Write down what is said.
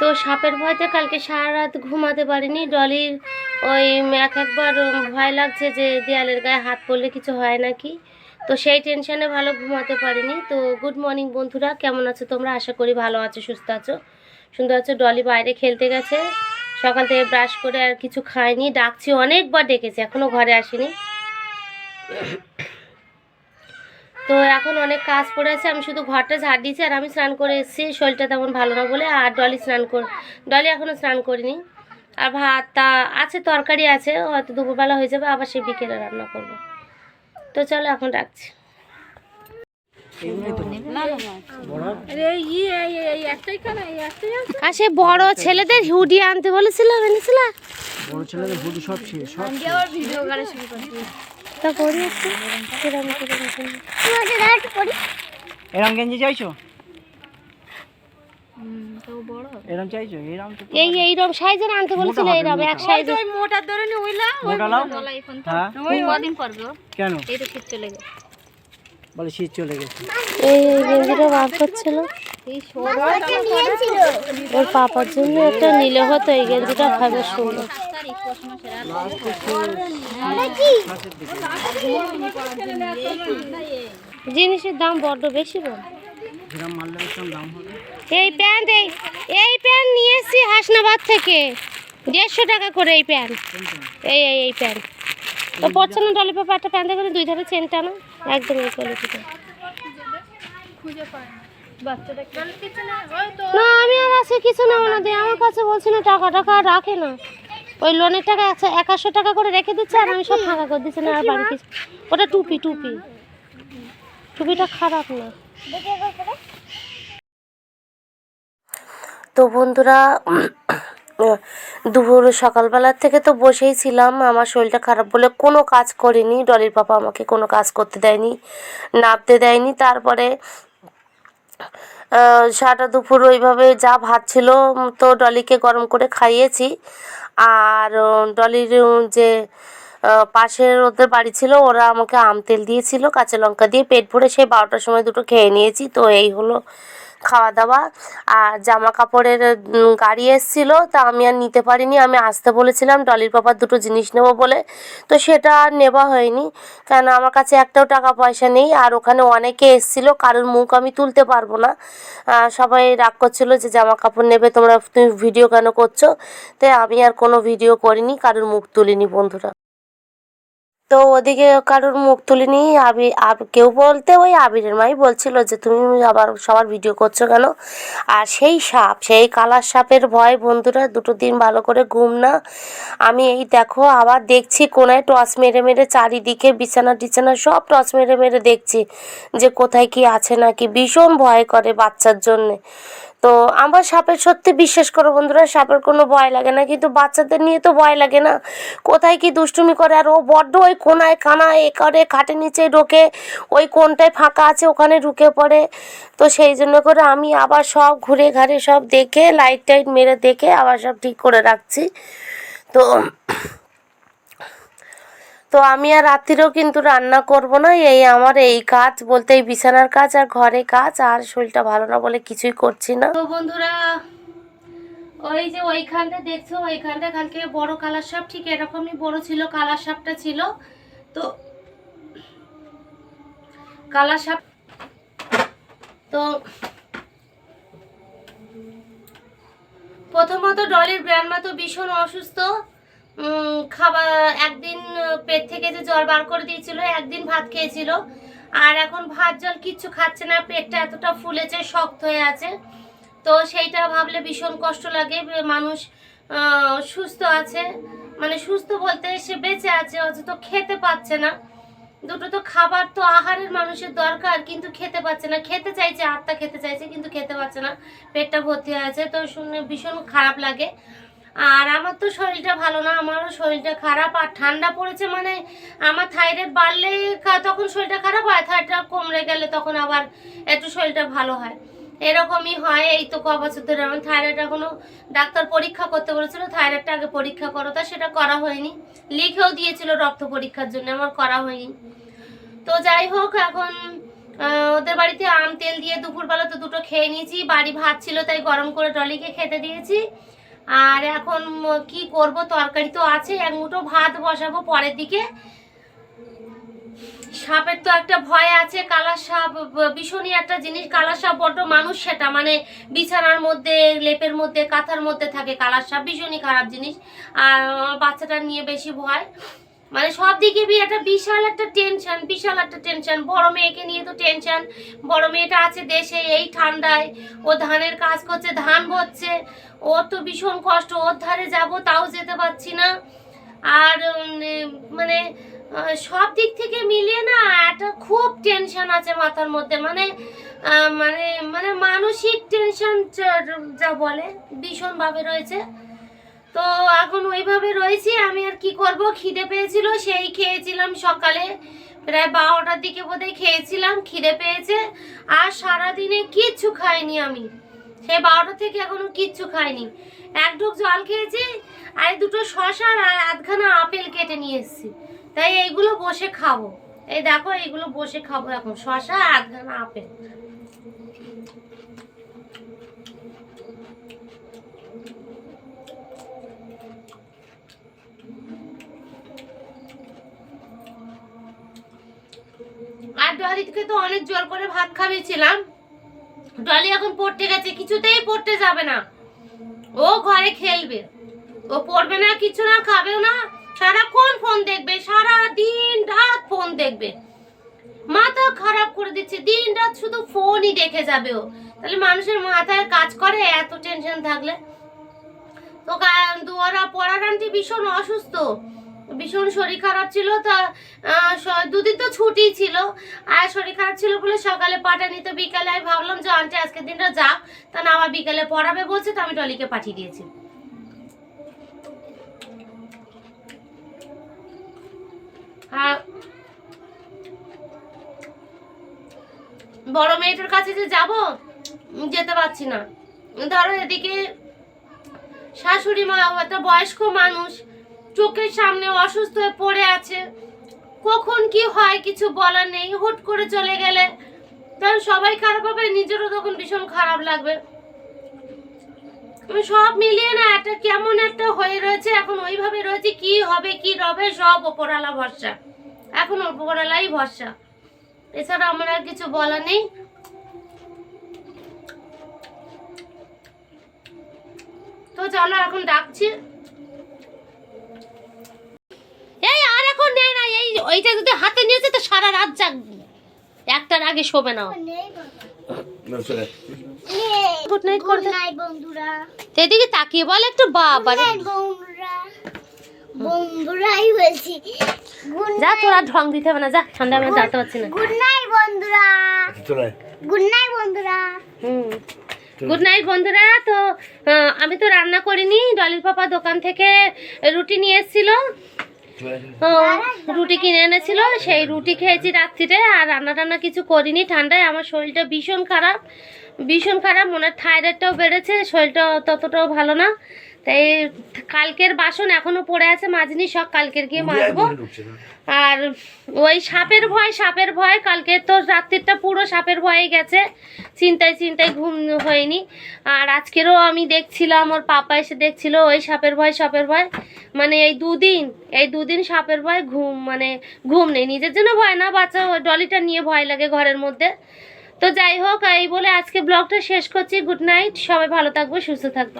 তো সাপের ভয়তে কালকে সারা রাত ঘুমাতে পারিনি। ডলির ওই এক একবার ভয় লাগছে যে দেয়ালের গায়ে হাত পড়লে কিছু হয় নাকি। তো সেই টেনশনে ভালো ঘুমাতে পারিনি। তো গুড মর্নিং বন্ধুরা, কেমন আছো তোমরা? আশা করি ভালো আছো, সুস্থ আছো। সুন্দর আছো, ডলি বাইরে খেলতে গেছে। সকাল থেকে ব্রাশ করে আর কিছু খায়নি। ডাকছি অনেকবার ডেকেছে এখনও ঘরে আসেনি। তো এখন অনেক কাজ পড়ে আছে। আমি শুধু ঘরটা ঝাড় দিয়েছি আর আমি স্নান করে এসেছি। শরীরটা তেমন ভালো না বলে আর ডলি স্নান কর ডলি এখনও স্নান করিনি। আর ভাত তা আছে তরকারি আছে হয়তো দুপুরবেলা হয়ে যাবে আবার সেই বিকেলে রান্না করব। তো চলো এখন রাখছি। আর সে বড় ছেলেদের হুডি আনতে বলেছিলাম এনেছিলাম বড় ছেলেদের হুডি সব ছিল সব তা করি একটু গেঞ্জি চাইছো? এরম চাইছো? এরম তো এই এইরকম সাইজের আনতে বলেছিল এইরকম এক সাইজের মোটা লাও হ্যাঁ। কেন? এই তো শীত চলে গেছে। বলে শীত চলে গেছে। এই এই গেঞ্জিটা বার করছিল। ওর পাপার জন্য একটা নিলে হতো এই গেঞ্জিটা খাবে সুন্দর জিনিসের দাম বড্ড বেশি বল। যেরম মারলে বেশি দাম হবে। এই প্যান্ট এই এই প্যান্ট নিয়ে এসেছি হাসনাবাদ থেকে। দেড়শো টাকা করে এই প্যান্ট। এই এই এই প্যান্ট। তো পড়ছে না ডলি পাপা একটা প্যান্ট দেখুন দুই ধারে চেনটা না একদম এই কোয়ালিটিটা না। আমি আর আজকে কিছু নেব না দিয়ে আমার কাছে বলছি না টাকা টাকা আর রাখে না। ওই লোনের টাকা একশো একাশো টাকা করে রেখে দিচ্ছে আর আমি সব ফাঁকা করে দিচ্ছি না আর বাড়ি কিছু ওটা টুপি টুপি। টুপিটা খারাপ না। তো বন্ধুরা দুপুর সকালবেলার থেকে তো বসেই ছিলাম আমার শরীরটা খারাপ বলে কোনো কাজ করিনি। ডলির পাপা আমাকে কোনো কাজ করতে দেয়নি নামতে দেয়নি তারপরে সারাটা দুপুর ওইভাবে যা ভাত ছিল তো ডলিকে গরম করে খাইয়েছি। আর ডলির যে পাশের ওদের বাড়ি ছিল, ওরা আমাকে আম তেল দিয়েছিল, কাঁচা লঙ্কা দিয়ে পেট ভরে সেই বারোটার সময় দুটো খেয়ে নিয়েছি। তো এই হলো খাওয়া দাওয়া আর জামা কাপড়ের গাড়ি এসেছিল, তা আমি আর নিতে পারিনি। আমি আসতে বলেছিলাম, ডলির পাপার দুটো জিনিস নেব বলে। তো সেটা আর নেওয়া হয়নি। কেন, আমার কাছে একটাও টাকা পয়সা নেই। আর ওখানে অনেকে এসেছিল, কারোর মুখ আমি তুলতে পারব না। সবাই রাগ করছিল যে জামা কাপড় নেবে, তোমরা তুমি ভিডিও কেন করছ? তাই আমি আর কোনো ভিডিও করিনি, কারোর মুখ তুলিনি বন্ধুরা। তো ওদিকে কারোর মুখ তুলিনি, আবি, আব, কেউ বলতে ওই আবিরের মাই বলছিল যে, তুমি আবার সবার ভিডিও করছ কেন? আর সেই সাপ, সেই কালার সাপের ভয় বন্ধুরা, দুটো দিন ভালো করে ঘুম না। আমি এই দেখো, আবার দেখছি কোনায় টস মেরে মেরে চারিদিকে বিছানা টিছানা সব টস মেরে মেরে দেখছি যে কোথায় কি আছে নাকি। ভীষণ ভয় করে বাচ্চার জন্যে। তো আমার সাপের সত্যি বিশ্বাস করো বন্ধুরা, সাপের কোনো ভয় লাগে না, কিন্তু বাচ্চাদের নিয়ে তো ভয় লাগে না। কোথায় কি দুষ্টুমি করে? আর ও বড্ড ওই কোনায়, কানায় এ করে খাটের নিচে ঢোকে, ওই কোনটায় ফাঁকা আছে, ওখানে ঢুকে পড়ে। তো সেই জন্য করে আমি আবার সব ঘুরে ঘাড়ে সব দেখে লাইট টাইট মেরে দেখে আবার সব ঠিক করে রাখছি। তো তো আমি আর রাত্রিরেও কিন্তু রান্না করব না। এই আমার এই কাজ বলতে এই বিছানার কাজ আর ঘরে কাজ আর শরীরটা ভালো না বলে কিছুই করছি না। তো বন্ধুরা, ওই যে ওইখানটা দেখছ, ওইখানটা কালকে বড় কালার সাপ, ঠিক এরকমই বড় ছিল, কালার সাপটা ছিল। তো কালার সাপ, তো প্রথমত ডলির গ্র্যান্ডমা তো ভীষণ অসুস্থ। খাবার, একদিন পেট থেকে যে জল বার করে দিয়েছিল, একদিন ভাত খেয়েছিল। আর এখন ভাত, জল কিচ্ছু খাচ্ছে না, পেটটা এতটা ফুলেছে, শক্ত হয়ে আছে। তো সেইটা ভাবলে ভীষণ কষ্ট লাগে মানুষ সুস্থ আছে। মানে সুস্থ বলতে সে বেঁচে আছে, অথচ খেতে পাচ্ছে না। দুটো তো খাবার তো আহারের মানুষের দরকার, কিন্তু খেতে পাচ্ছে না। খেতে চাইছে, আত্মা খেতে চাইছে, কিন্তু খেতে পাচ্ছে না। পেটটা ভর্তি হয়ে আছে, তো শুনে ভীষণ খারাপ লাগে। আর আমার তো শরীরটা ভালো না, আমারও শরীরটা খারাপ আর ঠান্ডা পড়েছে মানে আমার থাইরয়েড বাড়লে তখন শরীরটা খারাপ হয়, থাইরয়েডটা কমরে গেলে তখন আবার একটু শরীরটা ভালো হয়। এরকমই হয়, এই তো ক বছর ধরে আমার থাইরয়েড এখনও ডাক্তার পরীক্ষা করতে বলেছিল, থাইরয়েডটা আগে পরীক্ষা করো, তা সেটা করা হয়নি। লিখেও দিয়েছিল রক্ত পরীক্ষার জন্য, আমার করা হয়নি। তো যাই হোক, এখন ওদের বাড়িতে আম তেল দিয়ে দুপুরবেলা তো দুটো খেয়ে নিয়েছি, বাড়ি ভাত ছিল তাই গরম করে ডলিকে খেতে দিয়েছি। আর এখন কি করব? তরকারি তো আছে, এক মুঠো ভাত বসাবো পরের দিকে। সাপের তো একটা ভয় আছে কালার সাপ ভীষণই একটা জিনিস। কালার সাপ বড্ড মানুষ সেটা মানে বিছানার মধ্যে, লেপের মধ্যে, কাঁথার মধ্যে থাকে কালার সাপ, ভীষণই খারাপ জিনিস। আর আমার বাচ্চাটা নিয়ে বেশি ভয়। মানে সব দিকে একটা বিশাল একটা টেনশন বিশাল একটা টেনশন বড় মেয়েকে নিয়ে তো টেনশন বড় মেয়েটা আছে দেশে, এই ঠান্ডায়। ও ধানের কাজ করছে, ধান ভরছে ওর তো ভীষণ কষ্ট, ওর ধারে যাব, তাও যেতে পারছি না। আর মানে সব দিক থেকে মিলিয়ে না একটা খুব টেনশন আছে মাথার মধ্যে। মানে মানে মানে মানসিক টেনশন যা বলে, ভীষণভাবে রয়েছে। তো এখন ওইভাবে রয়েছি, আমি আর কি করব? খিদে পেয়েছিল, সেই খেয়েছিলাম সকালে। প্রায় বারোটার দিকে বোধহয় খেয়েছিলাম, খিদে পেয়েছে। আর সারাদিনে কিচ্ছু খাইনি আমি। সেই বারোটা থেকে এখনও কিচ্ছু খাইনি। এক ঢোক জল খেয়েছি, আর দুটো শশা আর আধখানা আপেল কেটে নিয়ে এসেছি। তাই এইগুলো বসে খাব। এই দেখো, এইগুলো বসে খাব এখন শশা আধখানা আপেল আর ডলিকে তো অনেক জোর করে ভাত খাবিয়েছিলাম ডলি এখন পড়তে গেছে, কিছুতেই পড়তে যাবে না। ও ঘরে খেলবে। ও পড়বে না, কিছু না, খাবেও না। সারাক্ষণ ফোন দেখবে সারা দিন রাত ফোন দেখবে। মাথা খারাপ করে দিচ্ছে, দিন রাত শুধু ফোনই দেখে যাবে ও। তাহলে মানুষের মাথায় কাজ করে, এত টেনশন থাকলে। তো দুয়ারা পড়ার আন্টি ভীষণ অসুস্থ। ভীষণ শরীর খারাপ ছিল, তা দুদিন তো ছুটি ছিল। আর শরীর খারাপ ছিল বলে সকালে পাঠানি তো বিকালে আমি ভাবলাম যে, আন্টি, আজকের দিনটা যাক। তা না আবার বিকালে পড়াবে বলছে, তো আমি টলিকে পাঠিয়ে দিয়েছি। আর বড় মেয়েটার কাছে যে যাব, যেতে পারছি না। ধরো এদিকে শাশুড়ি মা একটা বয়স্ক মানুষ চোখের সামনে অসুস্থ হয়ে পড়ে আছে। কখন কি হয় কিছু বলার নেই, হুট করে চলে গেলে। তখন সবাই খারাপ হবে, নিজেরও তখন ভীষণ খারাপ লাগবে। সব মিলিয়ে না একটা কেমন একটা হয়ে রয়েছে, এখন ওইভাবে রয়েছে, কি হবে, কি রবে, সব ওপরালা ভরসা। এখন ওপরালাই ভরসা। এছাড়া আমার আর কিছু বলা নেই। তো চলো, এখন ডাকছি। এই আর এখন নেই না। এই ওইটা যদি হাতে নিয়েছে তো সারা রাত জাগবে একটার আগে শোবে না। গুড নাইট দে। বন্ধুরা। এদিকে তাকিয়ে বল একটু বাবা রে। বন্ধুরা। বন্ধুরাই বলছি যা তোরা ঢং দিতে হবে না। যা ঠান্ডা আমি যেতে পারছি না। গুড নাইট বন্ধুরা। গুড নাইট বন্ধুরা। হুম। গুড নাইট বন্ধুরা। তো আমি তো রান্না করিনি। ডলির পাপা দোকান থেকে রুটি নিয়ে এসেছিল। রুটি কিনে এনেছিল, সেই রুটি খেয়েছি রাত্রিরে, আর রান্না টান্না কিছু করিনি। ঠান্ডায় আমার শরীরটা ভীষণ খারাপ। ভীষণ খারাপ মনে হয় থাইরয়েডটাও বেড়েছে শরীরটা ততটাও ভালো না। তাই কালকের বাসন এখনও পড়ে আছে মাজনি সব কালকের গিয়ে মাজবো। আর ওই সাপের ভয় সাপের ভয় কালকে তো রাত্রিটা পুরো সাপের ভয়ে গেছে। চিন্তায় চিন্তায় ঘুম হয়নি। আর আজকেরও আমি দেখছিলাম ওর পাপা এসে দেখছিল ওই সাপের ভয় সাপের ভয়। মানে এই দুদিন এই দুদিন সাপের ভয় ঘুম মানে ঘুম নেই। নিজের জন্য ভয় না বাচ্চা ওই ডলিটা নিয়ে ভয় লাগে ঘরের মধ্যে। তো যাই হোক, এই বলে আজকে ব্লগটা শেষ করছি। গুড নাইট, সবাই ভালো থাকব, সুস্থ থাকব।